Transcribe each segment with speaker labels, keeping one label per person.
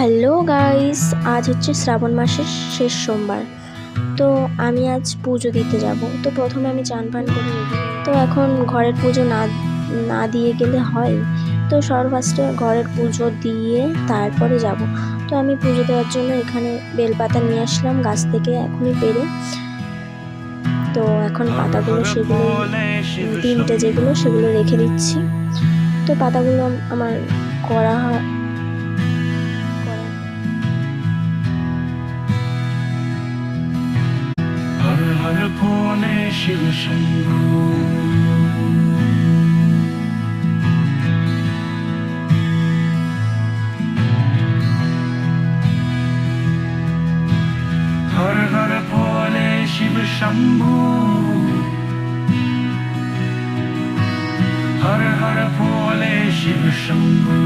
Speaker 1: Hello guys আজ হচ্ছে শ্রাবণ মাসের শেষ সোমবার। তো আমি আজ পুজো দিতে যাব। তো প্রথমে আমি চান পান করে। তো এখন ঘরের পুজো না না দিয়ে গেলে হয়। তো সবার ফার্স্টে ঘরের পুজো দিয়ে তারপরে যাব। তো আমি পুজো দেওয়ার জন্য এখানে বেলপাতা নিয়ে আসলাম গাছ থেকে এখনই পেরে। তো এখন পাতাগুলো সেগুলো তিনটে যেগুলো সেগুলো রেখে দিচ্ছি। তো পাতাগুলো আমার করা হয় করা
Speaker 2: শিব শম্ভ হর হর ভোলে শিব শম্ভু হর হর ভোলে শিব
Speaker 1: শম্ভু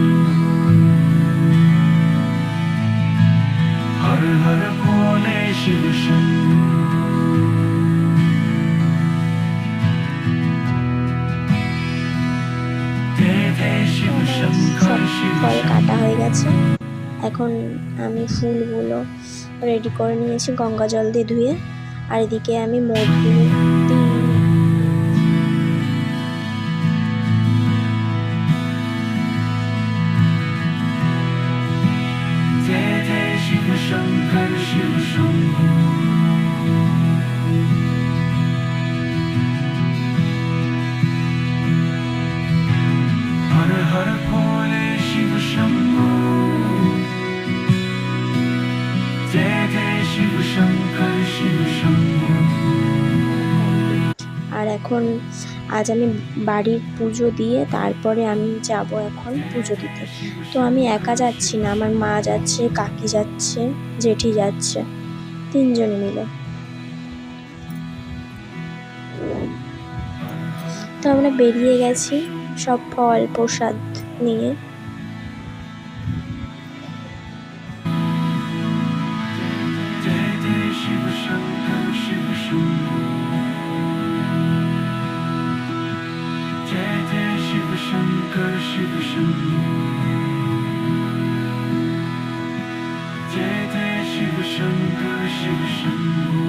Speaker 2: হর
Speaker 1: হর
Speaker 2: ভোলে
Speaker 1: শিব শম্ভু গেছে এখন আমি ফুলগুলো রেডি করে নিয়েছি গঙ্গা জল দিয়ে ধুয়ে আর এদিকে আমি
Speaker 2: মোটগুলো 生还是生
Speaker 1: 活。এখন আজ আমি বাড়ির পুজো দিয়ে তারপরে আমি যাব এখন পুজো দিতে। তো আমি একা যাচ্ছি না, আমার মা যাচ্ছে, কাকি যাচ্ছে, জেঠি যাচ্ছে, তিনজনে মিলে। তো আমরা বেরিয়ে গেছি সব ফল, প্রসাদ নিয়ে।
Speaker 2: 歌是个什么姐姐是个什么歌是个什么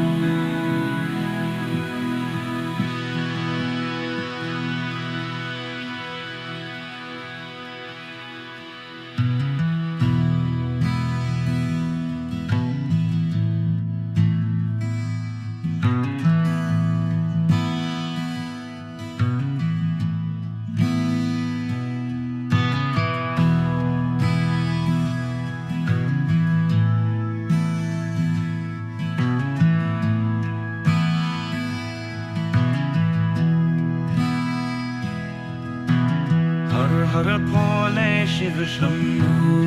Speaker 2: शंभो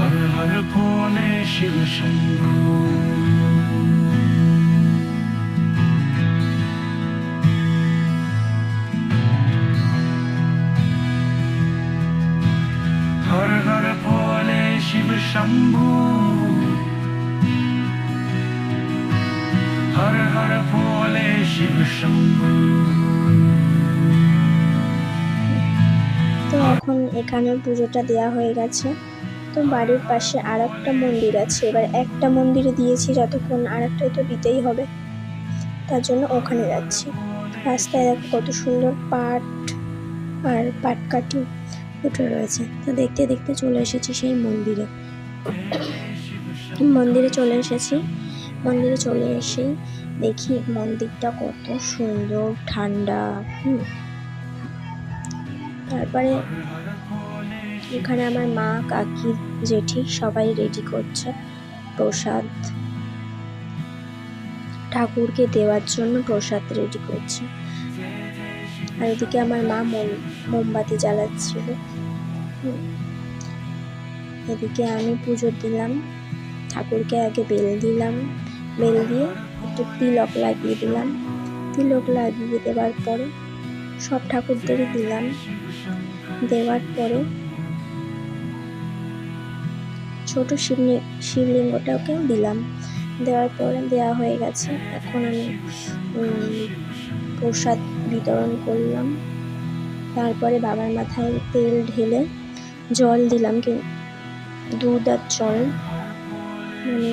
Speaker 2: हर हर भोले शिव शंभो हर हर भोले शिव शंभो হর হর ভোলে শিব শম্ভু।
Speaker 1: তো এখন এখানে পুজোটা দেওয়া হয়ে গেছে। তো বাড়ির পাশে আর একটা মন্দির আছে। এবার একটা মন্দিরে দিয়েছি যতক্ষণ আর একটাই তো দিতেই হবে। তার জন্য ওখানে যাচ্ছি। রাস্তায় দেখো কত সুন্দর পাট আর পাটকাঠি দুটো রয়েছে। তো দেখতে দেখতে চলে এসেছি সেই মন্দিরে। মন্দিরে চলে এসেছি। মন্দিরে চলে এসেই দেখি মন্দিরটা কত সুন্দর, ঠান্ডা, হুম। তারপরে এখানে আমার মা, কাকি, জেঠি সবাই রেডি করছে প্রসাদ। ঠাকুরকে দেওয়ার জন্য প্রসাদ রেডি করছে। আর এদিকে আমার মা মোম- মোমবাতি জ্বালাচ্ছিল। এদিকে আমি পুজো দিলাম। ঠাকুরকে আগে বেল দিলাম। বেল দিয়ে একটু তিলক লাগিয়ে দিলাম। তিলক লাগিয়ে দেওয়ার পরে সব ঠাকুরদেরই দিলাম। দেওয়ার পরে ছোট শিবলি শিবলিঙ্গটাকে দিলাম। দেওয়ার পরে দেওয়া হয়ে গেছে। এখন আমি প্রসাদ বিতরণ করলাম। তারপরে বাবার মাথায় তেল ঢেলে জল দিলাম দুধ আর জল মানে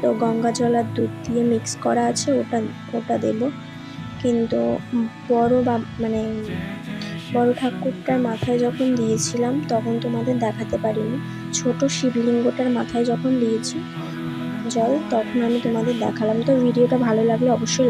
Speaker 1: তো গঙ্গা জল আর দুধ দিয়ে মিক্স করা আছে, ওটা ওটা দেব। কিন্তু বড় বা মানে বড় ঠাকুরটার মাথায় যখন দিয়েছিলাম, তখন তোমাদের দেখাতে পারিনি। ছোট শিবলিঙ্গটার মাথায় যখন দিয়েছি জল, তখন আমি তোমাদের দেখালাম। তো ভিডিওটা ভালো লাগলে অবশ্যই